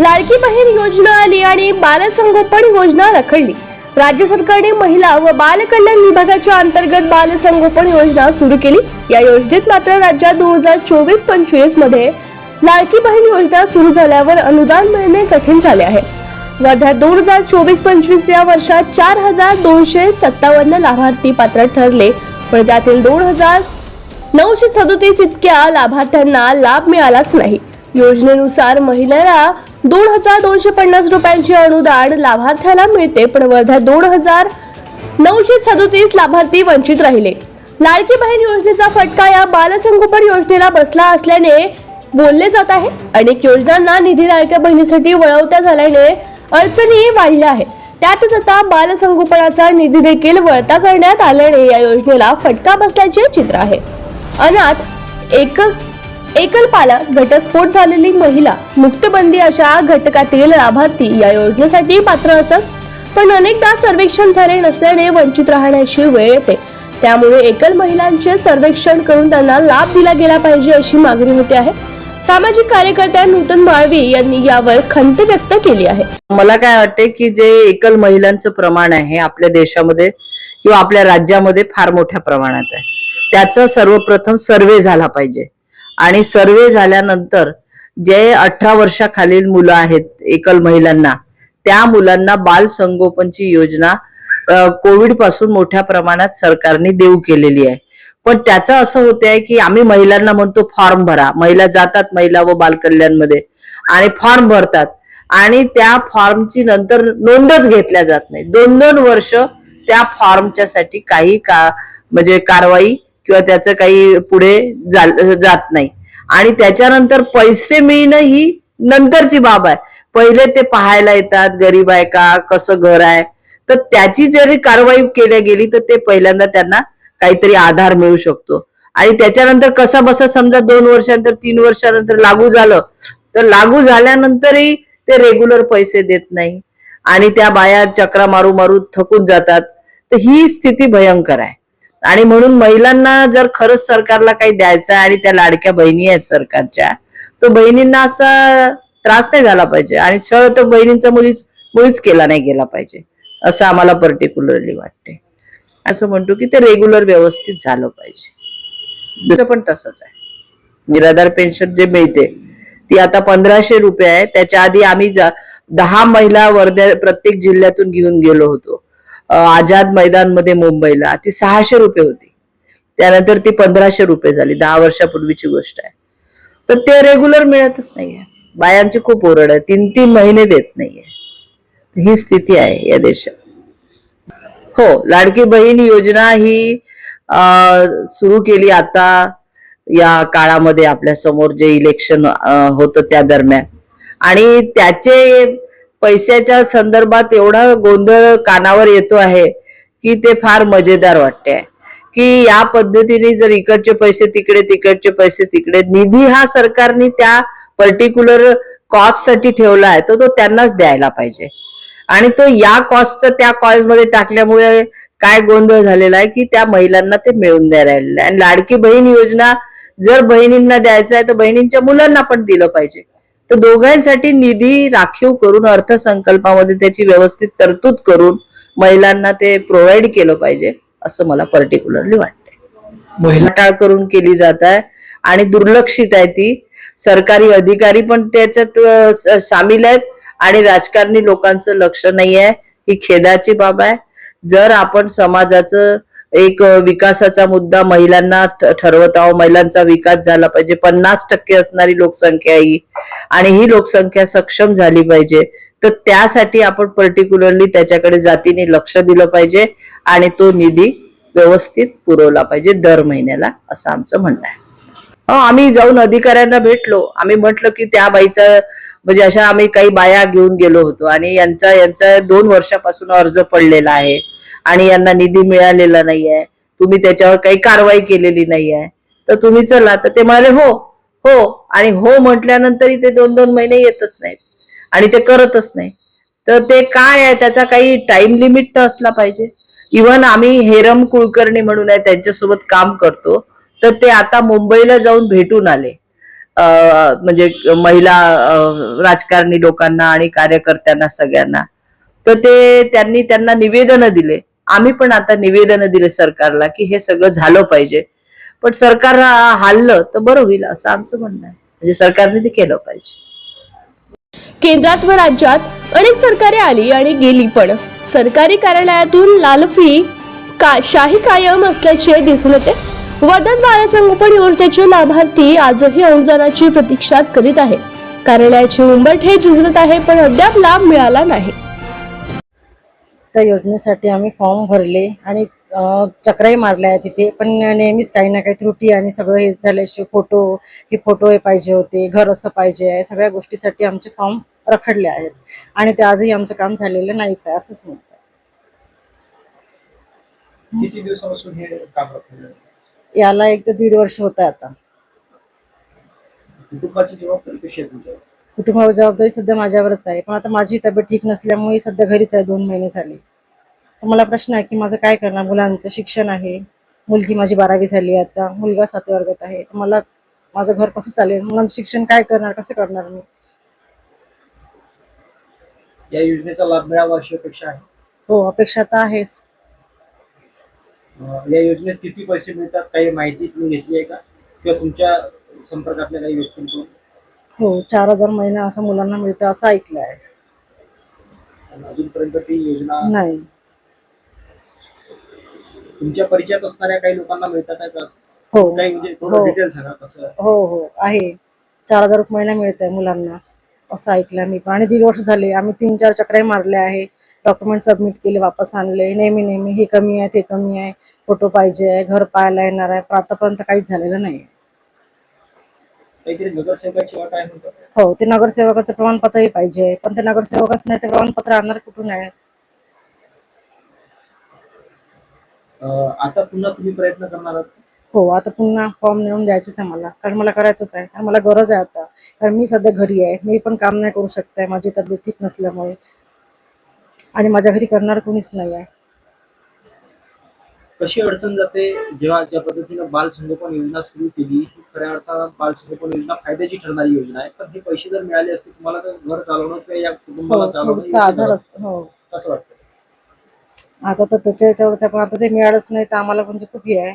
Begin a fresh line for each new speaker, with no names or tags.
लाडकी बहीण योजना आली आणि बालसंगोपन योजना रखडली. राज्य सरकारने महिला व बाल कल्याण विभागाच्या अंतर्गत बालसंगोपन योजना सुरू केली. या योजनेत मात्र राज्यात दोन हजार चोवीस पंचवीसमध्ये लाडकी बहीण योजना सुरू झाल्यावर अनुदान मिळणे कठीण झाले आहे. वर्ध्यात दोन हजार चोवीस पंचवीस या वर्षात चार हजार दोनशे सत्तावन्न लाभार्थी पात्र ठरले. पण त्यातील दोन हजार नऊशे सदोतीस इतक्या लाभार्थ्यांना लाभ मिळालाच नाही. योजनेनुसार महिलेला दोन हजार दोनशे पन्नास रुपयांचे अनुदान लाभार्थ्याला मिळते पण वर्धा दोन हजार नऊशे सदोतीस लाभार्थी वंचित राहिले. लाडकी बहीण योजनेचा फटका या बालसंगोपन योजनेला बसला असल्याने बोलले जात आहे. अनेक योजनांना निधी लाडक्या बहिणीसाठी वळवत्या झाल्याने अडचणी वाढल्या आहेत. त्यातच आता बालसंगोपनाचा निधी देखील वळता करण्यात आल्याने या योजनेला फटका बसल्याचे चित्र आहे. अनाथ एक एकलपाला घटस्फोट झालेली महिला मुक्तबंदी अशा घटकातील लाभार्थी या योजनेसाठी पात्र असतात पण अनेकदा सर्वेक्षण झाले नसल्याने वंचित राहण्याची वेळ येते. त्यामुळे एकल महिलांचे सर्वेक्षण करून त्यांना लाभ दिला गेला पाहिजे अशी मागणी होते आहे. सामाजिक कार्यकर्त्या नूतन माळवी यांनी यावर खंत व्यक्त केली आहे.
मला काय वाटते की जे एकल महिलांचं प्रमाण आहे आपल्या देशामध्ये किंवा आपल्या राज्यामध्ये फार मोठ्या प्रमाणात आहे. त्याचा सर्वप्रथम सर्वे झाला पाहिजे. आणि सर्वे झाल्यानंतर जे अठरा वर्षाखालील मुलं आहेत एकल महिलांना त्या मुलांना बाल संगोपनची योजना कोविडपासून मोठ्या प्रमाणात सरकारने देऊ केलेली आहे. पण त्याचं असं होतंय आहे की आम्ही महिलांना म्हणतो फॉर्म भरा. महिला जातात महिला व बालकल्याणमध्ये. आणि फॉर्म भरतात. आणि त्या फॉर्मची नंतर नोंदच घेतल्या जात नाही. दोन दोन वर्ष त्या फॉर्मच्या साठी काही का म्हणजे कारवाई किंवा त्याचं काही पुढे जात नाही. आणि त्याच्यानंतर पैसे मिळणं ही नंतरची बाब आहे. पहिले ते पाहायला येतात गरीब आहे का कसं घर आहे. तर त्याची जरी कारवाई केल्या गेली तर ते पहिल्यांदा त्यांना काहीतरी आधार मिळू शकतो. आणि त्याच्यानंतर कसा बसा समजा दोन वर्षानंतर तीन वर्षानंतर लागू झालं तर लागू झाल्यानंतरही ते रेग्युलर पैसे देत नाही. आणि त्या बाया चक्रा मारू मारू थकून जातात. तर ही स्थिती भयंकर आहे. आणि म्हणून महिलांना जर खरंच सरकारला काही द्यायचं आहे आणि त्या लाडक्या बहिणी आहेत सरकारच्या तर बहिणींना असा त्रास नाही झाला पाहिजे. आणि छळ तर बहिणींचा मुलीच मुळीच केला नाही गेला पाहिजे. असं आम्हाला पर्टिक्युलरली वाटते. असं म्हणतो की ते रेग्युलर व्यवस्थित झालं पाहिजे. जसं पण तसंच आहे. म्हणजे निराधार पेन्शन जे मिळते ती आता पंधराशे रुपये आहे. त्याच्या आधी आम्ही दहा महिला वर्ध्या प्रत्येक जिल्ह्यातून घेऊन गेलो होतो. आझाद मैदान मैदानमध्ये मुंबईला ती सहाशे रुपये होती. त्यानंतर ती पंधराशे रुपये झाली दहा वर्षापूर्वीची गोष्ट आहे. तर ते रेग्युलर मिळतच नाहीये. बायांची खूप ओरड आहे. तीन तीन महिने देत नाहीये. ही स्थिती आहे या देशात. हो लाडकी बहीण योजना ही सुरू केली आता या काळामध्ये आपल्यासमोर जे इलेक्शन होतं त्या दरम्यान. आणि त्याचे पैशाच्या संदर्भात एवढा गोंधळ कानावर येतो आहे की ते फार मजेदार वाटते आहे. की या पद्धतीने जर इकडचे पैसे तिकडे तिकडचे पैसे तिकडे निधी हा सरकारने त्या पर्टिक्युलर कॉस्टसाठी ठेवला आहे तो तो त्यांनाच द्यायला पाहिजे. आणि तो या कॉस्टचा त्या कॉस्टमध्ये टाकल्यामुळे काय गोंधळ झालेला आहे की त्या महिलांना ते मिळून नाही राहिलेलं आहे. आणि लाडकी बहीण योजना जर बहिणींना द्यायचं आहे तर बहिणींच्या मुलांना पण दिलं पाहिजे. तर दोघांसाठी निधी राखीव करून अर्थसंकल्पामध्ये त्याची व्यवस्थित तरतूद करून महिलांना ते प्रोव्हाइड केलं पाहिजे असं मला पर्टिक्युलरली वाटतंय.
महिला
टाळ करून केली जात आहे आणि दुर्लक्षित आहे ती. सरकारी अधिकारी पण त्याच्यात सामील आहेत. आणि राजकारणी लोकांचं लक्ष नाही आहे ही खेदाची बाब आहे. जर आपण समाजाचं एक विकासाचा मुद्दा महिलांना ठरवत आहोत महिलांचा विकास झाला पाहिजे पन्नास टक्के असणारी लोकसंख्या ही आणि ही लोकसंख्या सक्षम झाली पाहिजे तर त्यासाठी आपण पर्टिक्युलरली त्याच्याकडे जातीने लक्ष दिलं पाहिजे आणि तो निधी व्यवस्थित पुरवला पाहिजे दर महिन्याला असं आमचं म्हणणं आहे. हो आम्ही जाऊन अधिकाऱ्यांना भेटलो. आम्ही म्हटलं की त्या बाईचा म्हणजे अशा आम्ही काही बाया घेऊन गेलो होतो आणि यांचा यांचा दोन वर्षापासून अर्ज पडलेला आहे आणि यांना निधी मिळालेला नाही आहे तुम्ही त्याच्यावर काही कारवाई केलेली नाही आहे तर तुम्ही चला तर ते म्हणाले हो हो. आणि हो म्हटल्यानंतरही ते दोन दोन महिने येतच नाहीत आणि ते करतच नाही तर ते काय आहे? त्याचा काही टाइम लिमिट तर असला पाहिजे. इव्हन आम्ही हेरम कुलकर्णी म्हणून आहे त्यांच्यासोबत काम करतो. तर ते आता मुंबईला जाऊन भेटून आले. म्हणजे महिला राजकारणी लोकांना आणि कार्यकर्त्यांना सगळ्यांना. तर ते त्यांनी त्यांना निवेदन दिले. आम्ही पण आता निवेदन दिले सरकारला की हे सगळं झालं पाहिजे. पण सरकार हाललं तर बरं होईल असं आमचं म्हणणं आहे. म्हणजे सरकारने ते केलं पाहिजे.
केंद्रात व राज्यात अनेक सरकारे आली आणि गेली पण सरकारी कार्यालयातून लालफी का शाही कायम असल्याचे दिसून येते. वर्धन बालसंगोपन योजनेचे लाभार्थी आजही अनुदानाची प्रतीक्षा करीत आहे कार्यालयाची उंबरठे झिजरत आहे पण अद्याप लाभ मिळाला नाही.
त्या योजनेसाठी आम्ही फॉर्म भरले आणि चक्राही मारल्या आहे तिथे. पण नेहमीच काही ना काही त्रुटी आणि सगळं हे झाल्याशिवाय फोटो हे फोटो हे पाहिजे होते घर असं पाहिजे आहे सगळ्या गोष्टीसाठी आमचे फॉर्म रखडले आहेत. आणि ते आजही आमचं काम झालेलं नाहीच आहे असंच म्हणतात. याला एक तर दीड वर्ष होत आहे आता.
कुटुंबाची जबाबदारी कशी आहे तुमच्यावर?
कुटुंबावर जबाबदारी सध्या माझ्यावरच आहे. पण आता माझी तब्येत ठीक नसल्यामुळे सध्या घरीच आहे दोन महिने झाले. तर मला प्रश्न आहे की माझं काय करणार? मुलांचं शिक्षण आहे. मुलगी माझी बारावी झाली आहे आता. मुलगा सातव्या वर्गात आहे. तर मला माझं घर कसं चालेल? मुलांचं शिक्षण काय करणार? कसं करणार मी?
या योजनेचा लाभ मिळावा अशी अपेक्षा आहे?
हो अपेक्षा तर आहेच.
या योजनेत किती पैसे मिळतात काही माहिती तुम्ही घेतली आहे का? किंवा तुमच्या संपर्कातल्या काही व्यक्तींकडून?
हो चार हजार महिना असं मुलांना मिळतं असं ऐकलं आहे.
आणि अजूनपर्यंत ती योजना
नाही.
तुमच्या परिचयात असणाऱ्या काही लोकांना मिळतात आहे का?
हो.
काही म्हणजे थोडं
हो.
डिटेल सांगा कसं?
हो हो. आहे. चार हजार रुपये महिना मिळत आहे मुलांना असं ऐकलं मी. पण आणि दीड वर्ष झाले आम्ही तीन चार चक्रे मारले आहे. डॉक्युमेंट सबमिट केले वापस आणले. नेहमी नेहमी हे कमी आहे ते कमी आहे. फोटो पाहिजे घर पाहायला येणार आहे. पण आतापर्यंत काहीच झालेलं नाही हो ते नगरसेवकाचं प्रमाणपत्रही पाहिजे. पण ते नगरसेवकच नाही ते प्रमाणपत्र आणणार कुठून आहे?
आता पुन्हा तुम्ही प्रयत्न करणार आहात?
हो आता पुन्हा फॉर्म नेऊन द्यायचीच आहे मला. कारण मला करायचंच आहे. कारण मला गरज आहे आता. कारण मी सध्या घरी आहे. मी पण काम नाही करू शकत आहे. माझी तब्येत ठीक नसल्यामुळे. आणि माझ्या घरी करणार कोणीच नाही आहे.
कशी अडचण जाते? जेव्हा ज्या पद्धतीनं बाल संगोपन योजना सुरू केली ही खऱ्या अर्थात बाल संगोपन योजना फायद्याची ठरणारी योजना आहे. पण हे पैसे जर मिळाले असते तुम्हाला तर घर चालवणं किंवा या कुटुंबाला
हो
चालवणं
असतं हो.
वाटतं.
आता तर त्याच्या याच्यावरच आहे पण आता ते मिळालंच नाही तर आम्हाला म्हणजे खूप हे आहे.